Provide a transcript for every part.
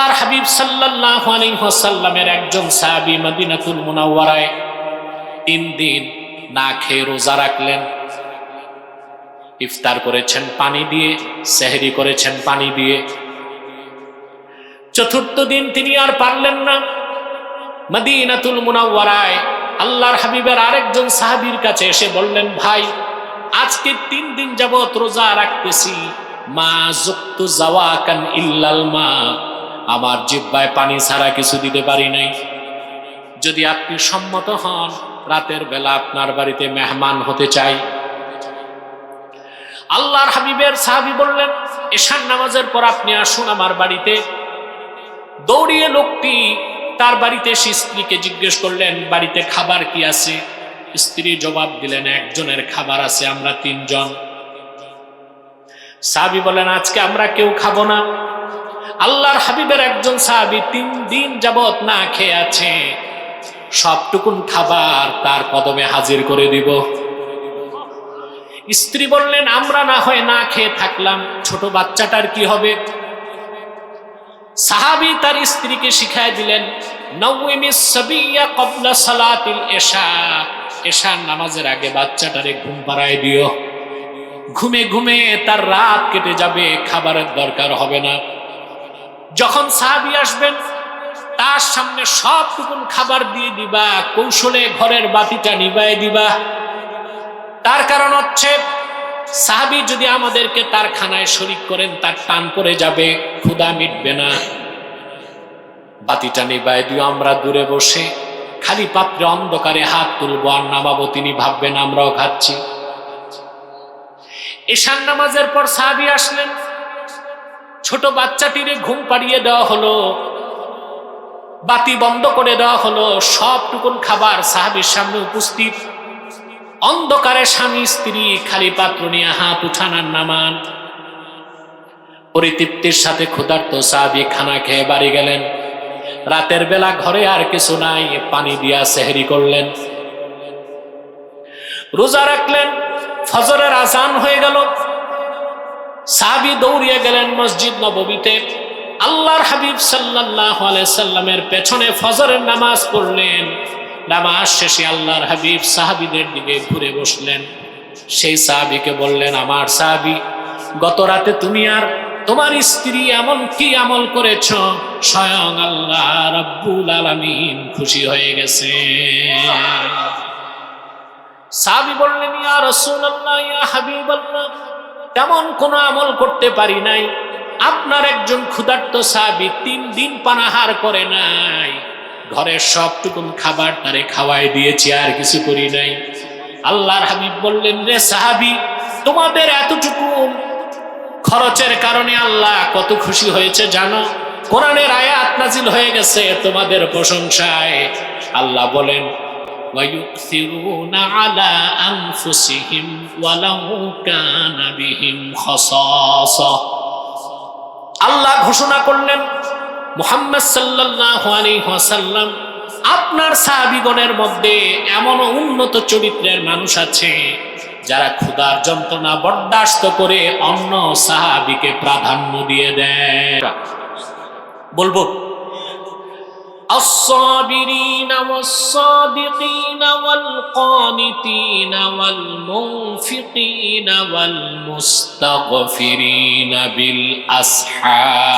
আল্লাহর হাবিব সাল্লাল্লাহু আলাইহি ওয়াসাল্লামের একজন সাহাবী মদিনাতুল মুনাওয়ারায় তিন দিন না খেয়ে রোজা রাখলেন। ইফতার করেছেন, পানি দিয়ে, সেহরি করেছেন, পানি দিয়ে। চতুর্থ দিন তিনি আর পারলেন না। মদিনাতুল মুনাওয়ারায় আল্লাহর হাবিবের আরেকজন সাহাবীর কাছে এসে বললেন, ভাই, আজকে তিন দিন যাবত রোজা রাখতেছি। মা যুক্ত জাওয়াকান ইল্লাল মা। আমার জিব্বায় পানি ছাড়া কিছু দিতে পারি নাই। যদি আপনি সম্মত হন, রাতের বেলা আপনার বাড়িতে মেহমান হতে চাই। আল্লাহর হাবিবের সাহাবি বললেন এশান নামাজের পর আপনি আসুন আমার বাড়িতে। দৌড়িয়ে লোকটি তার বাড়িতে এসে স্ত্রীকে জিজ্ঞেস করলেন, বাড়িতে খাবার কি আছে? স্ত্রী জবাব দিলেন, একজনের খাবার আছে, আমরা তিনজন। সাহাবি বলেন আজকে আমরা কেউ খাব না। আল্লাহর হাবিবের একজন সাহাবি তিন দিন যাবত না খেয়ে আছে। সবটুকুন খাবার তার কদমে হাজির করে দিব। স্ত্রী বললেন, আমরা না হয় না খেয়ে থাকলাম, ছোট বাচ্চাটার কি হবে? সাহাবি তার স্ত্রীকে শিখায় দিলেন সালাতিল এশা। এশার নামাজের আগে বাচ্চাটারে ঘুম পাড়ায় দিও। ঘুমে ঘুমে তার রাত কেটে যাবে, খাবারের দরকার হবে না। যখন সাহাবি আসবেন, তার সামনে সবটুকুন খাবার দিয়ে দিবা, কৌশলে ঘরের বাতিটা নিবায় দিবা। তার কারণ হচ্ছে, সাহাবি যদি আমাদেরকে তার খানায় শরিক করেন, তার টান পড়ে যাবে ক্ষুদা মিটবে না। বাতিটা নিবায় দিও, আমরা দূরে বসে, খালি পাত্রে অন্ধকারে হাত তুলবো, আর নামাবো, তিনি ভাববেন আমরাও খাচ্ছি। ঈশান নামাজের পর সাহাবি আসলেন। ছোট বাচ্চাটিরে ঘুম পাড়িয়ে দেওয়া হলো। বাতি বন্ধ করে দেওয়া হলো। সবটুকুন খাবার সাহাবির সামনে উপস্থিত। অন্ধকারে স্বামী, স্ত্রী, খালি পাত্র নিয়ে হাত উঠানার নামান পরিতৃপ্তির সাথে ক্ষুধার্ত সাহাবি খানা খেয়ে বাড়ি গেলেন। রাতের বেলা ঘরে আর কিছু নাই, পানি দিয়া সেহরি করলেন। রোজা রাখলেন, ফজরের আজান হয়ে গেল। সাহাবি দৌড়িয়ে গেলেন মসজিদ নববীতে। আল্লাহর হাবিব সাল্লাহ সাল্লামের পেছনে ফজরের নামাজ পড়লেন। নামাজ শেষে আল্লাহর হাবিব সাহাবিদের দিকে ঘুরে বসলেন। সেই সাহাবিকে বললেন, আমার সাহাবি, গত রাতে তুমি আর তোমার স্ত্রী এমন কি আমল করেছ? স্বয়ং আল্লাহ রব্বুল আলামিন খুশি হয়ে গেছে। সাহাবি বললেন, ইয়া রাসূলুল্লাহ, ইয়া হাবিবাল্লাহ তেমন কোনো আমল করতে পারি নাই। আপনার একজন ক্ষুধার্ত সাহাবি তিন দিন পানাহার করে নাই। ঘরের সবটুকুন খাবার তারে খাওয়াই দিয়েছি, আর কিছু করি নাই। আল্লাহর হাবিব বললেন, রে সাহাবি, তোমাদের এতটুকু খরচের কারণে আল্লাহ কত খুশি হয়েছে জানো? কোরআনের আয়াত নাজিল হয়ে গেছে তোমাদের প্রশংসায়। আল্লাহ বলেন ويؤثرون على أنفسهم ولو كان بهم خصاصة আল্লাহ ঘোষণা করলেন মুহাম্মদ সাল্লাল্লাহু আলাইহি ওয়াসাল্লাম আপনার সাহাবীগণের মধ্যে এমন উন্নত চরিত্রের মানুষ আছে যারা ক্ষুধার যন্ত্রণা বরদাস্ত করে অন্য সাহাবীকে প্রাধান্য দিয়ে দেয় বলবো الصابرين والصادقين والقانتين والمنفقين والمستغفرين بالأسحار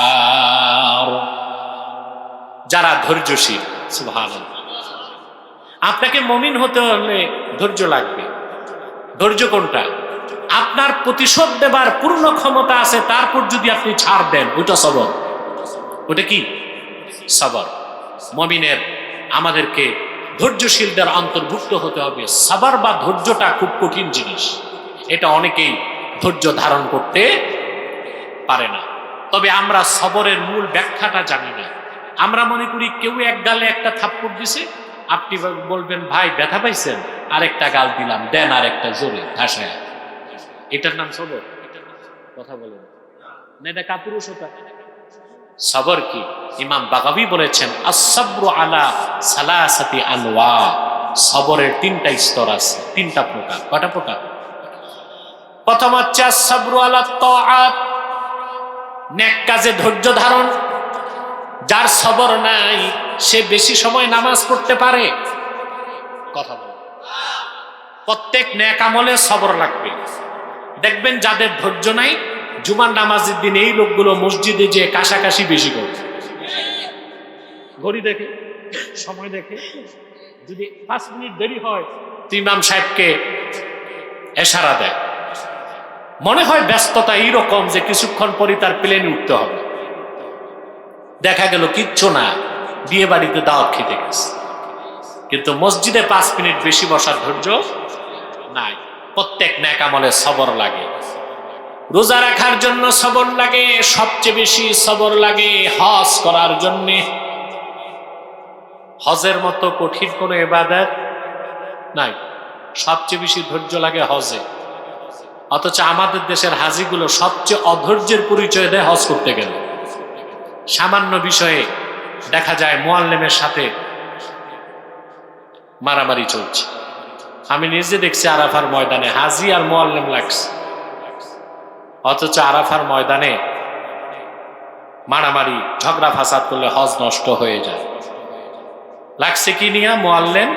যারা ধৈর্যশীল সুবহানাল্লাহ আপনাকে মমিন হতে হলে ধৈর্য লাগবে ধৈর্য কোনটা আপনার প্রতিশোধ দেবার পূর্ণ ক্ষমতা আছে তারপর যদি আপনি ছাড় দেন ওটা সবর ওটা কি সবর মমিনের আমাদেরকে ধৈর্যশীলদের অন্তর্ভুক্ত হতে হবে। সাবার বা ধৈর্যটা খুব কঠিন জিনিস। এটা অনেকেই ধৈর্য ধারণ করতে পারে না। তবে আমরা সবরের মূল ব্যাখ্যাটা জানি না। আমরা মনে করি কেউ এক গালে একটা থাপ্পড় দিছে, আপনি বলবেন, ভাই, ব্যথা পাইছেন? আরেকটা গাল দিলাম, দেন আর একটা জোরে ঘাসায়। এটার নাম সবর? কথা বলেন। না, এটা কাপুরুষতা। সবর কি? ইমাম বাগাবি বলেছেন আসাব্রু আলা সালাসাতি আলওয়া সবরের তিনটা স্তর আছে, তিনটা প্রকার। কটা প্রকার? প্রথম হচ্ছে আসাব্রু আলা তাআত, নেক কাজে ধৈর্য ধারণ। যার সবর নাই, সে বেশি সময় নামাজ পড়তে পারে। কথা বল। প্রত্যেক ন্যাক আমলে সবর লাগবে। দেখবেন যাদের ধৈর্য নাই জুমার নামাজের দিন এই লোকগুলো মসজিদে যে কাশাকাশি বেশি করে ঘড়ি দেখে সময় দেখে। যদি পাঁচ মিনিট দেরি হয় তো ইমাম সাহেবকে এশারা দেয়। মনে হয় ব্যস্ততা এইরকম যে কিছুক্ষণ পরই তার প্লেনে উঠতে হবে। দেখা গেল কিচ্ছু না বিয়ে বাড়িতে দাওয়াত খেতে গেছে। কিন্তু মসজিদে পাঁচ মিনিট বেশি বসার ধৈর্য নাই। প্রত্যেক ন্যাকামলে সবর লাগে। রোজা রাখার জন্য সবর লাগে, সবচেয়ে বেশি সবর লাগে হজ করার জন্যে। হজের মতো কঠিন কোনো এবাদত নাই, সবচেয়ে বেশি ধৈর্য লাগে হজে। অথচ আমাদের দেশের হাজিগুলো সবচেয়ে অধৈর্যের পরিচয় দেয় হজ করতে গেলে। সামান্য বিষয়ে দেখা যায় মোয়াল্লেমের সাথে মারামারি চলছে। আমি নিজে দেখছি আরাফার ময়দানে হাজি আর মোয়াল্লেম লাগছে। অথচ আরাফার ময়দানে মারামারি, ঝগড়া ফাসাদ করলে হজ নষ্ট হয়ে যায়। লাগছে কি নিয়া? মোয়াল্লেম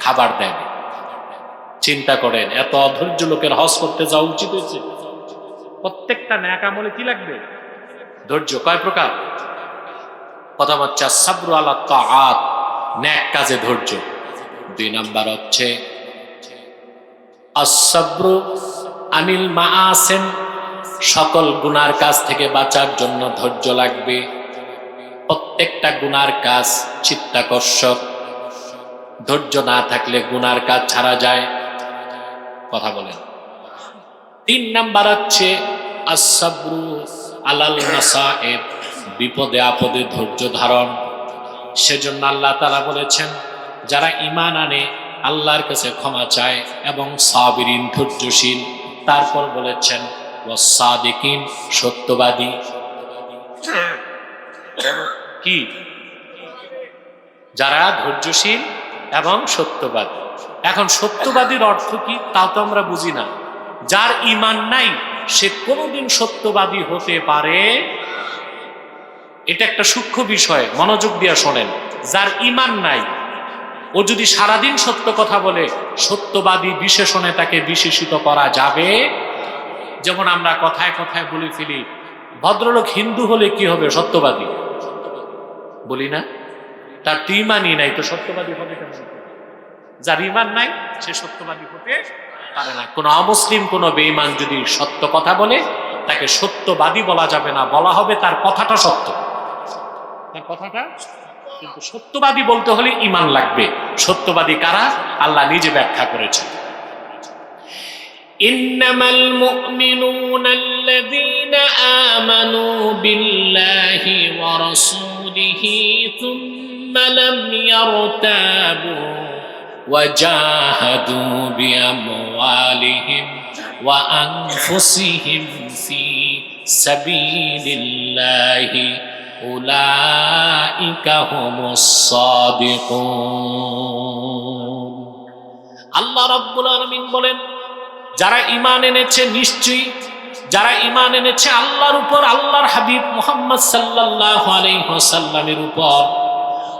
খাবার দেন চিন্তা করেন, এত অধৈর্য লোকের হজ করতে যাওয়া উচিত হয়েছে। প্রত্যেকটা ন্যাক আমলে কি লাগবে? ধৈর্য কয় প্রকার? প্রথম হচ্ছে সাবরু আলা তাআত, ন্যাক কাজে ধৈর্য। দুই নাম্বার হচ্ছে আসাব্রু আনিল মা আসেন সকল গুনার কাজ থেকে বাঁচার জন্য ধৈর্য লাগবে। প্রত্যেকটা গুনার কাজ চিত্তাকর্ষক। ধৈর্য না থাকলে গুনার কাজ ছাড়া যায়। কথা বলেন। তিন নাম্বার হচ্ছে আসাব্রু আলাল মাসায়েব, বিপদে আপদে ধৈর্য ধারণ। সেজন্য আল্লাহ তারা বলেছেন, যারা ইমান আনে, আল্লাহর কাছে ক্ষমা চায় এবং সাবিরিন ধৈর্যশীল। তারপর বলেছেন সত্যবাদী। কি? যারা ধৈর্যশীল এবং সত্যবাদী। এখন সত্যবাদীর অর্থ কি তাও তো আমরা বুঝি না। যার ইমান নাই, সে কোনোদিন সত্যবাদী হতে পারে এটা একটা সূক্ষ্ম বিষয়, মনোযোগ দিয়ে শোনেন। যার ইমান নাই ও যদি সারাদিন সত্য কথা বলে, সত্যবাদী বিশেষণে তাকে বিশেষিত করা যাবে? যেমন আমরা কথায় কথায় বলে ফেলি, ভদ্রলোক হিন্দু হলে কি হবে? সত্যবাদী। বলি না? তার তো ইমানই নাই, তো সত্যবাদী হবে কেন যার ইমান নাই, সে সত্যবাদী হতে পারে না। কোনো অমুসলিম, কোনো বেঈমান যদি সত্য কথা বলে, তাকে সত্যবাদী বলা যাবে না, বলা হবে তার কথাটা সত্য। তার কথাটা কিন্তু সত্যবাদী বলতে হলে ইমান লাগবে সত্যবাদী কারা আল্লাহ নিজে ব্যাখ্যা করেছেন إنما المؤمنون الذين آمنوا بالله ورسوله ثم لم يرتابوا وجاهدوا بأموالهم وأنفسهم في سبيل الله আল্লাহ রব্বুল আলমিন বলেন, যারা ইমান এনেছে নিশ্চয়ই, যারা ইমান এনেছে আল্লাহর উপর, আল্লাহর হাবিব মোহাম্মদ সাল্লাহ আলহ্লামের উপর,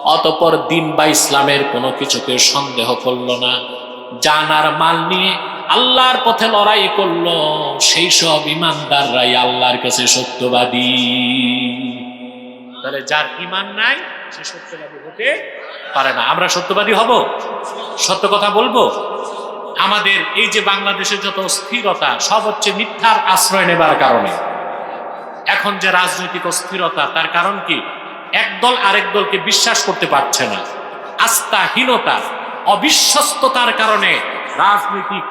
অতপর দিন বা ইসলামের কোনো কিছুকে সন্দেহ করল না। জানার মাল নিয়ে আল্লাহর পথে লড়াই করল, সেই সব ইমানদাররাই আল্লাহর কাছে সত্যবাদী। তাহলে যার ইমান নাই, সে সত্যবাদী হতে পারে না। আমরা সত্যবাদী হব? সত্য কথা বলব? আমাদের এই যে বাংলাদেশের যত স্থিরতা সব হচ্ছে মিথ্যার আশ্রয় নেবার কারণে। এখন যে রাজনৈতিক অস্থিরতা, তার কারণ কি? একদল আরেক দলকে বিশ্বাস করতে পারছে না। আস্থাহীনতা, অবিশ্বস্ততার কারণে রাজনৈতিক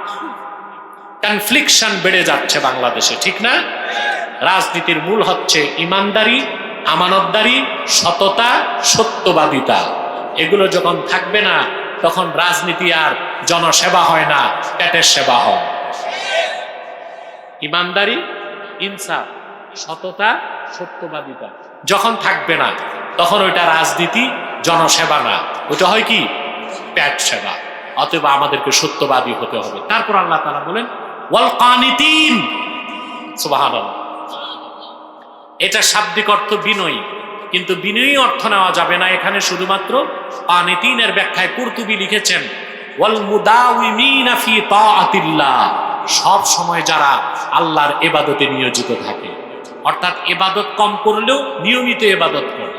কনফ্লিকশন বেড়ে যাচ্ছে বাংলাদেশে, ঠিক না? রাজনীতির মূল হচ্ছে ইমানদারি আমানতদারি, সততা, সত্যবাদিতা। এগুলো যখন থাকবে না, তখন রাজনীতি আর জনসেবা হয় না, পেটের সেবা হয়। ইমানদারি, ইনসাফ, সততা, সত্যবাদিতা। যখন থাকবে না, তখন ওইটা রাজনীতি, জনসেবা না। ওইটা হয় কি? পেট সেবা। অতএব আমাদেরকে সত্যবাদী হতে হবে। তারপর আল্লাহ তালা বলেন, ওয়াল কানিতিন। সুবহানাল্লাহ। এটা শাব্দিক অর্থ বিনয়ী। কিন্তু বিনয়ী অর্থ নেওয়া যাবে না। এখানে শুধুমাত্র পানিতিনের ব্যাখ্যায় কুর্তুবি লিখেছেন সব সময় যারা আল্লাহর এবাদতে নিয়োজিত থাকে। অর্থাৎ এবাদত কম করলেও নিয়মিত এবাদত করে।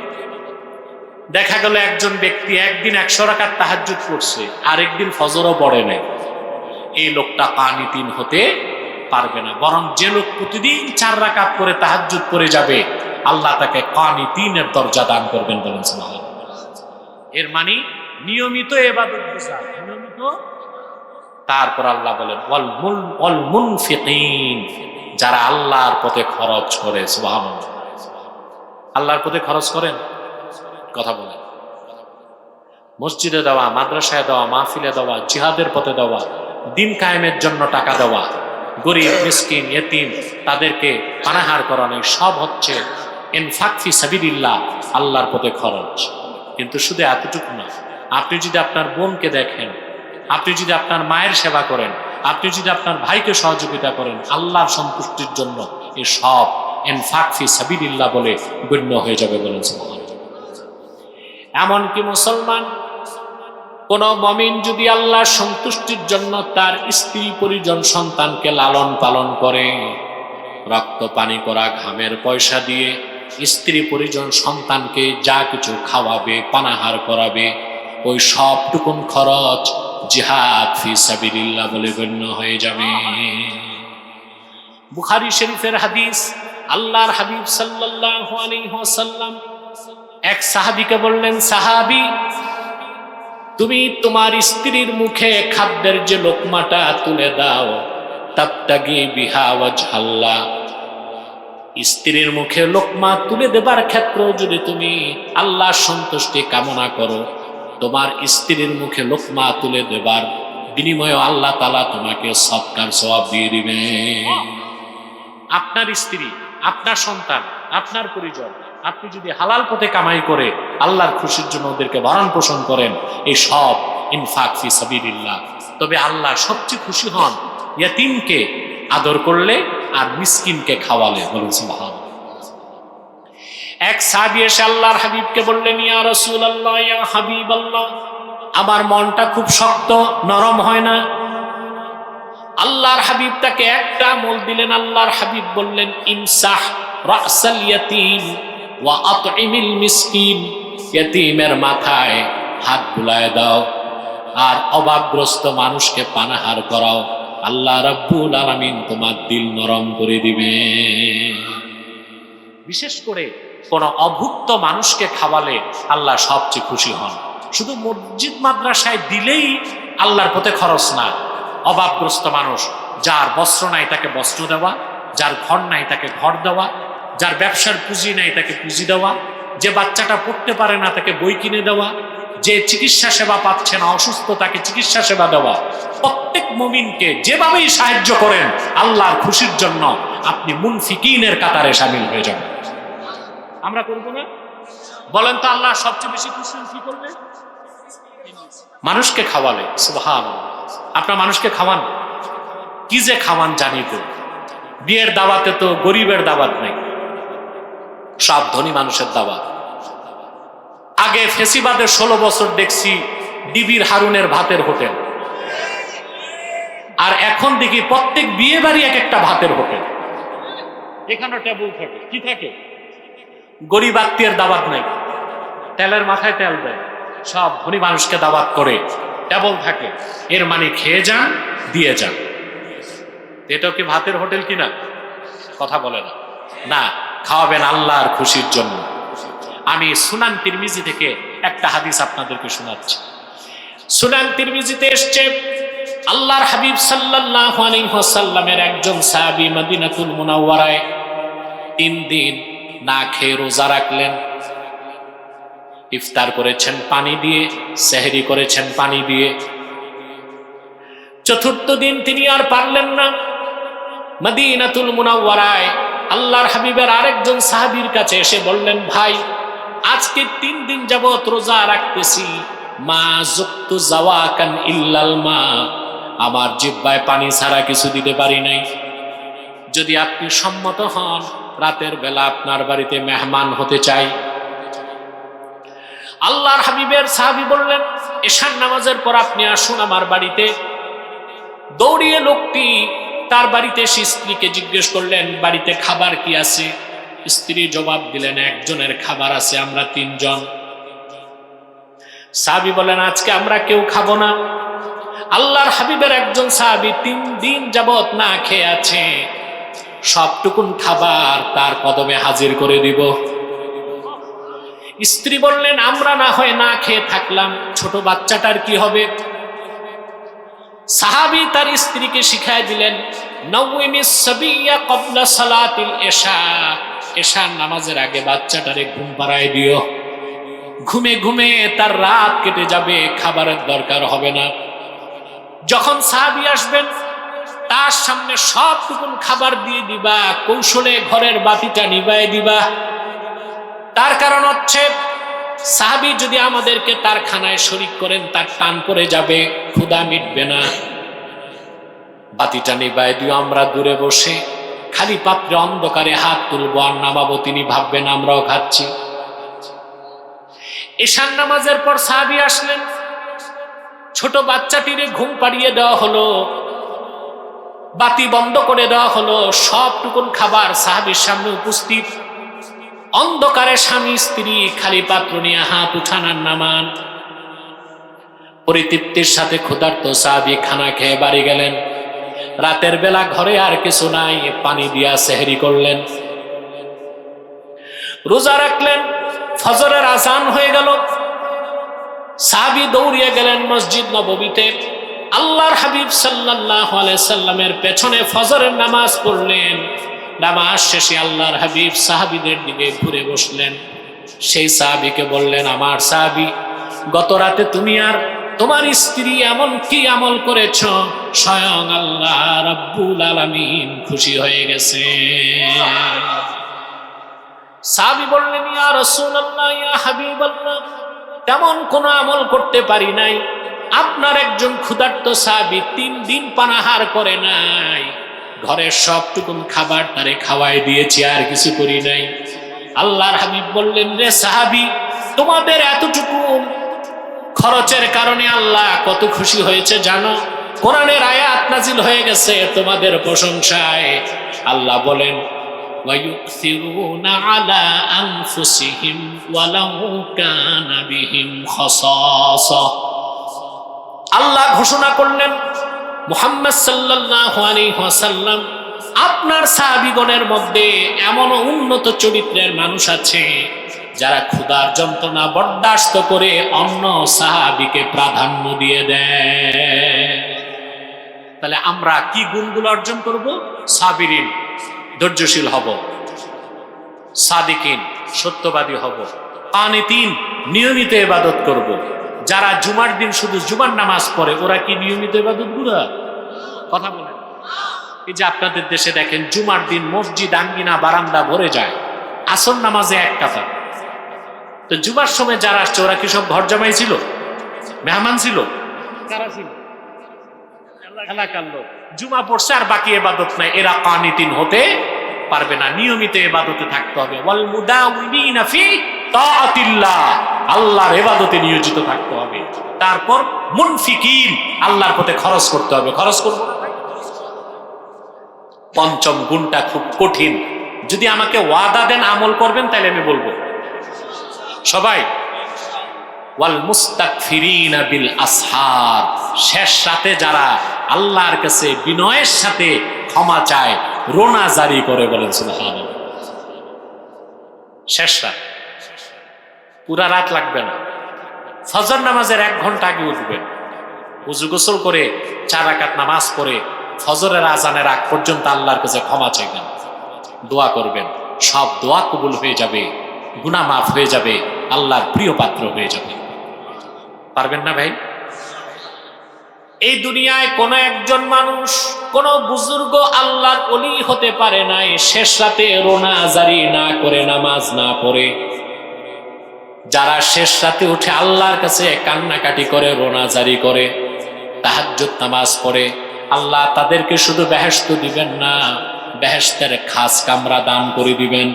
দেখা গেল একজন ব্যক্তি একদিন একশো রাকাত তাহাজ্জুদ করছে, আরেকদিন ফজরও পড়ে নেয় এই লোকটা কানিতিন হতে পারবে না। বরং যে লোক প্রতিদিন চার রাকাত করে তাহাজ্জুদ করে যাবে, আল্লাহ তাকে কানিতিনের দরজা দান করবেন বলেন এর মানে নিয়মিত এবাদত বোঝা, নিয়মিত। তারপর আল্লাহ বলেন, ওয়াল মুল যারা আল্লাহর পথে খরচ করে আল্লাহর পথে খরচ করেন? কথা বলেন। মসজিদে দেওয়া, মাদ্রাসায় দেওয়া, মাহফিলে দেওয়া, জিহাদের পথে দেওয়া, দিন কায়েমের জন্য টাকা দেওয়া গরিব, মিসকিন এতিম তাদেরকে পানাহার করানো সব হচ্ছে ইনফাকফি সাবিলিল্লাহ, আল্লাহর পথে খরচ কিন্তু শুধু এতটুকু না, আপনি যদি আপনার বোনকে দেখেন, আপনি যদি আপনার মায়ের সেবা করেন, আপনি যদি আপনার ভাইকে সহযোগিতা করেন, আল্লাহর সন্তুষ্টির জন্য এই সব ইনফাকফি সাবিলিল্লাহ বলে গণ্য হয়ে যাবে সুবহানাল্লাহ। এমনকি মুসলমান কোন মমিন যদি আল্লাহর সন্তুষ্টির জন্য তার স্ত্রী পরিজন সন্তানকে লালন পালন করে, রক্ত পানি করা, ঘামের পয়সা দিয়ে স্ত্রী পরিজন সন্তানকে যা কিছু খাওয়াবে, পানাহার করাবে, ওই সবটুকুন খরচ জিহাদ ফি সাবিলিল্লাহ বলে গণ্য হয়ে যাবে। বুখারী শরীফের হাদিস, আল্লাহর হাবিব আলাইহি ওয়াসাল্লাম এক সাহাবীকে বললেন, সাহাবী তুমি তোমার স্ত্রীর মুখে খাদ্যের যে লোকমাটা তুলে দাও তাপ্তাগি বিহা ওয়াজহাল্লাহ স্ত্রীর মুখে লোকমা তুলে দেবার ক্ষেত্রে যদি তুমি আল্লাহ সন্তুষ্টি কামনা করো, তোমার স্ত্রীর মুখে লোকমা তুলে দেবার বিনিময়ে আল্লাহ তালা তোমাকে সৎকার সবাব দিয়ে দিবে আপনার স্ত্রী, আপনার সন্তান, আপনার পরিজন আপনি যদি হালাল পথে কামাই করে আল্লাহর খুশির জন্য ওদেরকে ভরণ পোষণ করেন, এই সব ইনফাক ফি তবে আল্লাহ সবচেয়ে খুশি হন ইয়াতিমকে আদর করলে আর মিসকিনকে খাওয়ালে সুবহান এক সাহাবী এসে আল্লাহর হাবিবকে বললেন, ইয়া রাসূলুল্লাহ, ইয়া হাবিব হাবিবাল্লাহ, আমার মনটা খুব শক্ত, নরম হয় না? আল্লাহর হাবিব তাকে একটা আমল দিলেন, আল্লাহর হাবিব বললেন, ইমসাহ রাসাল ইয়াতিম। ওয়া আতইমিল মিসকিন, ইয়াতিমের মাথায় হাত বুলায় দাও। আর অভাবগ্রস্ত মানুষকে পানাহার করাও। আল্লাহ রাব্বুল আলামিন তোমার দিল নরম করে দিবে। বিশেষ করে কোন অভুক্ত মানুষকে খাওয়ালে আল্লাহ সবচেয়ে খুশি হন। শুধু মসজিদ মাদ্রাসায় দিলেই আল্লাহর পথে খরচ না। অভাবগ্রস্ত মানুষ, যার বস্ত্র নাই তাকে বস্ত্র দেওয়া, যার ঘর নাই তাকে ঘর দেওয়া যার ব্যবসার পুঁজি নাই তাকে পুঁজি দেওয়া, যে বাচ্চাটা পড়তে পারে না তাকে বই কিনে দেওয়া, যে চিকিৎসা সেবা পাচ্ছে না, অসুস্থ তাকে চিকিৎসা সেবা দেওয়া। প্রত্যেক মুমিনকে যেভাবেই সাহায্য করেন, আল্লাহর খুশির জন্য আপনি মুনফিকিনের কাতারে সামিল হয়ে যাবেন। আমরা করব না? বলেন তো আল্লাহ সবচেয়ে বেশি খুশি কি করবে? মানুষকে খাওয়ালে সুবহান আপনার মানুষকে খাওয়ান? কি যে খাওয়ান জানি তো। বিয়ের দাওয়াতে তো গরিবের দাওয়াত নেই। সব ধনী মানুষের দাওয়াত। আগে ফেসিবাদের ষোলো বছর দেখছি ডিবির হারুনের ভাতের হোটেল। আর এখন দেখি প্রত্যেক বিয়ে বাড়ি এক একটা ভাতের হোটেল। এখানে টেবুল থাকে। কি থাকে? গরিব আত্মীয়ের দাওয়াত নাই। তেলের মাথায় তেল দেয়। সব ধনী মানুষকে দাওয়াত করে। টেবল থাকে। এর মানে খেয়ে যান, দিয়ে যান। এটাও কি ভাতের হোটেল কিনা? কথা বলে না। না। খাওয়াবেন আল্লাহর খুশির জন্য। আমি সুনান তিরমিজি থেকে একটা হাদিস আপনাদেরকে শোনাচ্ছি। সুনান তিরমিজিতে এসছে, আল্লাহর হাবিব সাল্লাল্লাহু আলাইহি ওয়াসাল্লামের একজন সাহাবী মদিনাতুল মুনাওয়ারায় তিন দিন না খেয়ে রোজা রাখলেন। ইফতার করেছেন, পানি দিয়ে, সেহরি করেছেন, পানি দিয়ে। চতুর্থ দিন তিনি আর পারলেন না। মদিনাতুল মুনাওয়ারায় আল্লাহর হাবিবের আরেকজন সাহাবীর কাছে এসে বললেন, ভাই, আজকে তিন দিন যাবত রোজা রাখতেছি। মা যুক্ত জাওয়াকান ইল্লাল মা। আমার জিব্বায় পানি ছাড়া কিছু দিতে পারি নাই। যদি আপনি সম্মত হন, রাতের বেলা আপনার বাড়িতে মেহমান হতে চাই। আল্লাহর হাবিবের সাহাবি বললেন এশান নামাজের পর আপনি আসুন আমার বাড়িতে। দৌড়িয়ে লোকটি তার বাড়িতে এসে স্ত্রীকে জিজ্ঞেস করলেন, বাড়িতে খাবার কি আছে? স্ত্রী জবাব দিলেন, একজনের খাবার আছে, আমরা তিনজন। সাহাবি বলেন আজকে আমরা কেউ খাব না। আল্লাহর হাবিবের একজন সাহাবি তিন দিন যাবৎ না খেয়ে আছে। সবটুকুন খাবার তার কদমে হাজির করে দিব। স্ত্রী বললেন, আমরা না হয় না খেয়ে থাকলাম। ছোট বাচ্চাটার কি হবে? সাহাবি তার স্ত্রীকে শিখায় দিলেন নামাজের আগে বাচ্চাটারে ঘুম পাড়ায় দিও। ঘুমে ঘুমে তার রাত কেটে যাবে, খাবারের দরকার হবে না। যখন সাহাবি আসবেন, তার সামনে সবটুকুন খাবার দিয়ে দিবা, কৌশলে ঘরের বাতিটা নিবায় দিবা। তার কারণ হচ্ছে সাহাবি যদি আমাদেরকে তার খানায় শরিক করেন, তার টান পড়ে যাবে ক্ষুদা মিটবে না। বাতিটা নিবায় দিও, আমরা দূরে বসে। খালি পাত্রে অন্ধকারে হাত তুলবো, আর নামাবো, তিনি ভাববেন আমরাও খাচ্ছি। ঈশান নামাজের পর সাহাবি আসলেন। ছোট বাচ্চাটিরে ঘুম পাড়িয়ে দেওয়া হলো। বাতি বন্ধ করে দেওয়া হলো। সবটুকুন খাবার সাহাবির সামনে উপস্থিত। অন্ধকারে স্বামী, স্ত্রী, খালি পাত্র নিয়ে হাত উঠানার নামান পরিতৃপ্তির সাথে ক্ষুধার্ত সাহাবি খানা খেয়ে বাড়ি গেলেন। রাতের বেলা ঘরে আর কিছু নাই, পানি দিয়া সেহেরি করলেন। রোজা রাখলেন, ফজরের আজান হয়ে গেল। সাহাবি দৌড়িয়ে গেলেন মসজিদ নববীতে আল্লাহর হাবিব সাল্লাহ সাল্লামের পেছনে ফজরের নামাজ পড়লেন। নামাজ শেষে আল্লাহর হাবিব সাহাবিদের দিকে ঘুরে বসলেন। সেই সাহাবিকে বললেন, আমার সাহাবি, গত রাতে তুমি আর তোমার স্ত্রী এমন কি আমল করেছ? স্বয়ং আল্লাহ রব্বুল আলামিন খুশি হয়ে গেছে। সাহাবি বললেন, ইয়া রাসূলুল্লাহ, ইয়া হাবিবাল্লাহ, তেমন কোনো আমল করতে পারি নাই। আপনার একজন ক্ষুধার্ত সাহাবি তিন দিন পানাহার করে নাই। ঘরের সবটুকুন খাবার তারে খাওয়াই দিয়েছি আর কিছু করি নাই আল্লাহর হাবিব বললেন রে সাহাবি তোমাদের এতটুকু খরচের কারণে আল্লাহ কত খুশি হয়েছে জানো কোরআনের আয়াত নাজিল হয়ে গেছে তোমাদের প্রশংসায় আল্লাহ বলেন ويؤثرون على أنفسهم ولو كان بهم خصاصة আল্লাহ ঘোষণা করলেন মুহাম্মদ সাল্লাল্লাহু আলাইহি ওয়াসাল্লাম আপনার সাহাবীগণের মধ্যে এমন উন্নত চরিত্রের মানুষ আছে যারা ক্ষুধার যন্ত্রণা বরদাস্ত করে অন্য সাহাবিকে প্রাধান্য দিয়ে দেয়। তাহলে আমরা কি গুণগুলো অর্জন করব? সাবিরিন, ধৈর্যশীল হব। সাদিকিন, সত্যবাদী হব। তিন নিয়মিত ইবাদত করব। যারা জুমার দিন শুধু জুমার নামাজ পড়ে, ওরা কি নিয়মিত ইবাদতগুলা? কথা বলেন। এই যে আপনাদের দেশে দেখেন, জুমার দিন মসজিদ, আঙ্গিনা, বারান্দা ভরে যায়। আসর নামাজে এক কথা তো জুমার সময় যারা আসছে, ওরা কি সব ঘর জামাই ছিল? মেহমান ছিল? কারা ছিল? জুমা পড়ছে আর বাকি এবাদত নাই। এরা কানিতিন হতে পারবে না। নিয়মিত এবাদতে থাকতে হবে। ওয়াল মুদাউমিনা ফি আল্লাহর এবাদতে নিয়োজিত থাকতে হবে। তারপর মুনফিকিন, আল্লাহর পথে খরচ করতে হবে। খরচ করব পঞ্চম গুণটা খুব কঠিন। যদি আমাকে ওয়াদা দেন, আমল করবেন, তাহলে আমি বলব। সবাই, ওয়াল মুস্তাকফিরিনা বিল আসহার। শেষ রাতে যারা আল্লাহর কাছে বিনয়ের সাথে ক্ষমা চায়, রোনা জারি করে বলেন শেষ পুরা রাত লাগবে না। ফজর নামাজের এক ঘণ্টা আগে উঠবেন উজু গোসল করে, চার রাকাত নামাজ পড়ে, ফজরের আজানের আগ পর্যন্ত আল্লাহর কাছে ক্ষমা চাইবেন, দোয়া করবেন। সব দোয়া কবুল হয়ে যাবে, গুনাহ মাফ হয়ে যাবে, আল্লাহর প্রিয় পাত্র হয়ে যাবে। পারবেন না ভাই? এই দুনিয়ায় কোন একজন মানুষ, কোন বুজুর্গ আল্লাহর অলি হতে পারে নাই, শেষ রাতে রোনা জারি না করে, নামাজ না পড়ে। যারা শেষ রাতে উঠে আল্লাহর কাছে কান্নাকাটি করে রোনা জারি করে, তাহাজ্জুদ নামাজ পড়ে, আল্লাহ তাদেরকে শুধু বেহেস্ত দিবেন না বেহেস্তের খাস কামরা দান করে দিবেন।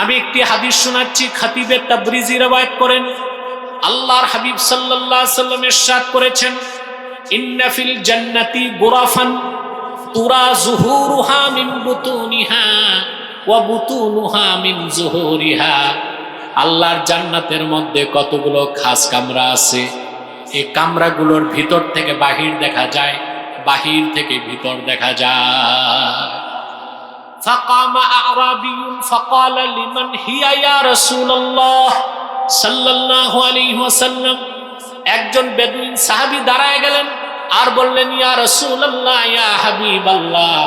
আমি একটি হাদিস শোনাচ্ছি, খাতিবের তাবরিজি রবায়ত করেন। আল্লাহর হাবিব সাল্লাল্লাহু আলাইহি সাল্লাম ইরশাদ করেছেন, ইন্না ফিল জান্নাতি গুরাফান তুরা জুহুরুহা মিন বুতুনিহা ওয়া বুতুনুহা মিন জুহুরিহা। আল্লাহর জান্নাতের মধ্যে কতগুলো খাস কামরা আছে এই কামরাগুলোর ভিতর থেকে বাহির দেখা যায় বাহির থেকে ভিতর দেখা যায় فقام أعرابي فقال لمن هي يا رسول الله صلى الله عليه وسلم একজন বেদুইন সাহাবী দাঁড়ায় গেলেন আর বললেন ইয়া রাসূলুল্লাহ ইয়া হাবিবাল্লাহ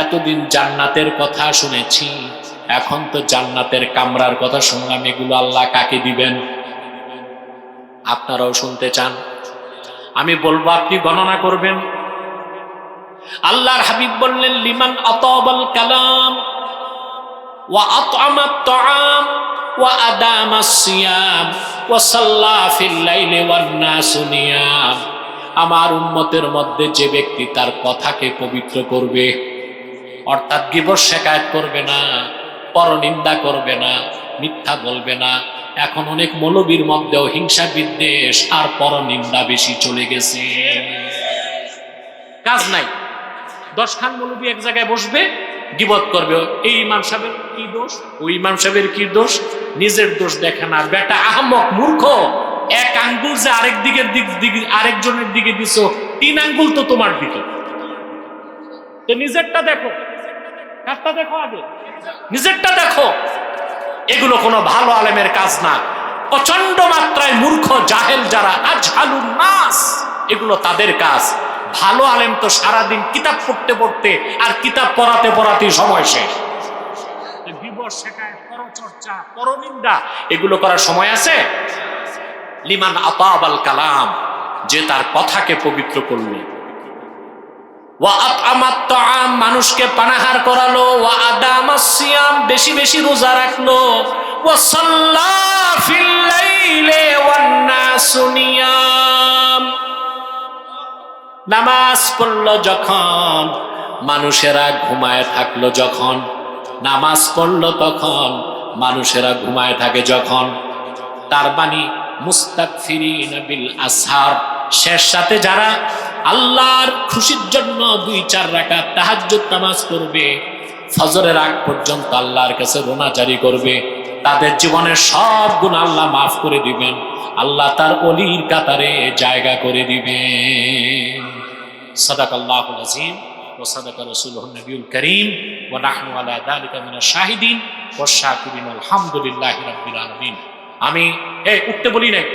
এতদিন জান্নাতের কথা শুনেছি এখন তো জান্নাতের কামরার কথা শুনলাম, এগুলো আল্লাহ কাকে দিবেন? আপনারাও শুনতে চান? আমি বলব, আপনি গণনা করবেন। আল্লাহর হাবিব বললেন, লিমান আতাবাল কালাম ওয়া আতআমাত তাআম ওয়া আদামাস সিয়াম আমার উম্মতের মধ্যে যে ব্যক্তি তার কথাকে পবিত্র করবে, অর্থাৎ গিবর শেখায়ত করবে না। পরনিন্দা করবে না, মিথ্যা বলবে না। এখন অনেক মৌলবীর মধ্যেও হিংসা বিদ্বেষ আর পরনিন্দা বেশি চলে গেছে। কাজ নাই। দশ খান মৌলবী এক জায়গায় বসবে, গিবত করবে। এই ইমাম সাহেবের কি দোষ? ওই ইমাম সাহেবের কি দোষ? নিজের দোষ দেখে না। বেটা আহমক মূর্খ, এক আঙ্গুল যে আরেক দিকের দিক দিকে, আরেকজনের দিকে দিছো, তিন আঙ্গুল তো তোমার দিকে। তো নিজেরটা দেখো। কারটা দেখো আগে। নিজেরটা দেখো। এগুলো কোনো ভালো আলেমের কাজ না। প্রচণ্ড মাত্রায় মূর্খ, জাহেল যারা, আজহালুন নাস, এগুলো তাদের কাজ। ভালো আলেম তো সারাদিন কিতাব পড়তে পড়তে আর কিতাব পড়াতে পড়াতেই সময় শেষ। বিবর শেখায় পরচর্চা, পরনিন্দা, এগুলো করার সময় আছে? লিমান আতাব আল কালাম যে তার কথাকে পবিত্র করল। মানুষকে পানাহার করালো বেশি বেশি রোজা রাখল। নামাজ পড়ল যখন, মানুষেরা ঘুমায় থাকল যখন। নামাজ পড়ল তখন, মানুষেরা ঘুমায় থাকে যখন। তার বাণী মুস্তাকফিরিন বিল আসহার শেষ সাথে যারা আল্লাহর খুশির জন্য দুই চার রাখা তাহাজ্জুদ নামাজ করবে ফজরের আগ পর্যন্ত আল্লাহর কাছে রোনাচারি করবে তাদের জীবনের সব গুণ আল্লাহ মাফ করে দিবেন আল্লাহ তার অলির কাতারে জায়গা করে দিবেন صدق الله العظيم وصدق رسوله النبي الكريم ونحن على ذلك من الشاهدين والشاكرين والحمد لله رب العالمين আমি এই উঠতে বলি নাই